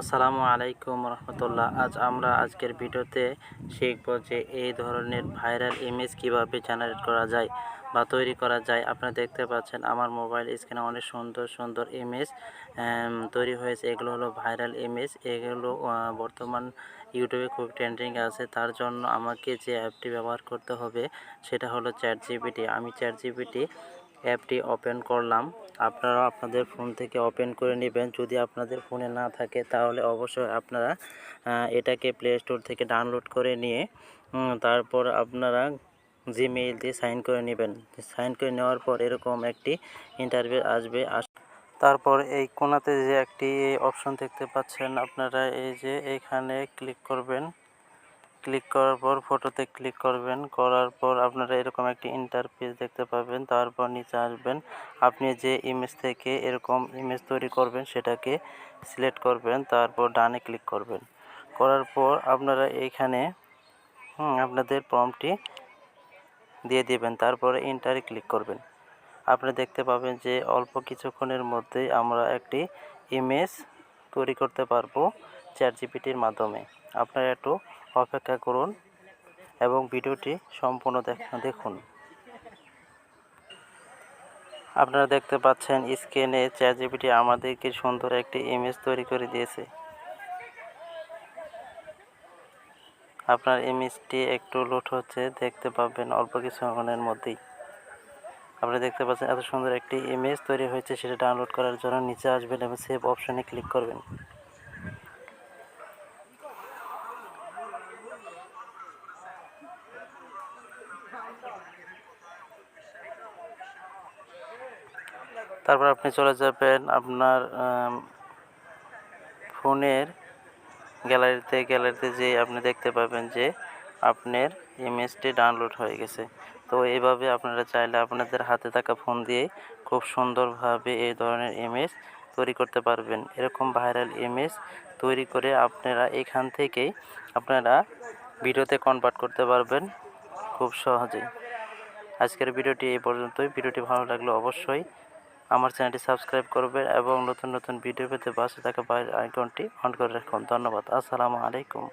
আসসালামু আলাইকুম রহমতুল্লাহ। আজ আমরা আজকের ভিডিওতে শিখব যে এই ধরনের ভাইরাল ইমেজ কীভাবে জেনারেট করা যায় বা তৈরি করা যায়। আপনারা দেখতে পাচ্ছেন আমার মোবাইল স্ক্রিনে অনেক সুন্দর সুন্দর ইমেজ তৈরি হয়েছে। এগুলো হলো ভাইরাল ইমেজ এগুলো বর্তমান ইউটিউবে খুব ট্রেন্ডিং আছে। তার জন্য আমাকে যে অ্যাপটি ব্যবহার করতে হবে সেটা হলো চ্যাট জিপিটি আমি চ্যাট জিপিটি অ্যাপটি ওপেন করলাম। আপনারা আপনাদের ফোন থেকে ওপেন করে নেবেন। যদি আপনাদের ফোনে না থাকে, তাহলে অবশ্যই আপনারা এটাকে প্লে স্টোর থেকে ডাউনলোড করে নিয়ে তারপর আপনারা জিমেইল দিয়ে সাইন করে নেবেন। সাইন করে নেওয়ার পর এরকম একটি ইন্টারভিউ আসবে। আস- তারপর এই কোণাতে যে একটি অপশন দেখতে পাচ্ছেন, আপনারা এই যে এখানে ক্লিক করবেন। ক্লিক করার পর ফটোতে ক্লিক করবেন। করার পর আপনারা এরকম একটি ইন্টারফেস দেখতে পাবেন। তারপর নিচে আসবেন। আপনি যে ইমেজ থেকে এরকম ইমেজ তৈরি করবেন, সেটাকে সিলেক্ট করবেন। তারপর ডানে ক্লিক করবেন। করার পর আপনারা এইখানে আপনাদের প্রমটি দিয়ে দিবেন। তারপরে ইন্টারে ক্লিক করবেন। আপনি দেখতে পাবেন যে অল্প কিছুক্ষণের মধ্যেই আমরা একটি ইমেজ তৈরি করতে পারব চ্যাট জিপিটির মাধ্যমে। আপনারা একটু অপেক্ষা করুন এবং ভিডিওটি সম্পূর্ণ দেখুন। আপনারা দেখতে পাচ্ছেন স্ক্রিনে চ্যাট জিপিটি আমাদেরকে সুন্দর একটি ইমেজ তৈরি করে দিয়েছে। আপনার ইমেজটি একটু লোড হচ্ছে, দেখতে পাবেন অল্প কিছুক্ষণের মধ্যেই। আপনি দেখতে পাচ্ছেন এত সুন্দর একটি ইমেজ তৈরি হয়েছে, সেটা ডাউনলোড করার জন্য নিচে আসবেন এবং সেভ অপশানে ক্লিক করবেন। তারপর আপনি চলে যাবেন আপনার ফোনের গ্যালারিতে গ্যালারিতে যে আপনি দেখতে পাবেন যে আপনার ইমেজটি ডাউনলোড হয়ে গেছে। তো এইভাবে আপনারা চাইলে আপনাদের হাতে থাকা ফোন দিয়ে খুব সুন্দরভাবে এই ধরনের ইমেজ তৈরি করতে পারবেন। এরকম ভাইরাল ইমেজ তৈরি করে আপনারা এখান থেকেই আপনারা ভিডিওতে কনভার্ট করতে পারবেন খুব সহজেই। আজকের ভিডিওটি এই পর্যন্তই। ভিডিওটি ভালো লাগলে অবশ্যই আমার চ্যানেলটি সাবস্ক্রাইব করবে এবং নতুন নতুন ভিডিও পেতে পাশে থাকা আইকনটি অন করে রাখুন। ধন্যবাদ। আসসালামু আলাইকুম।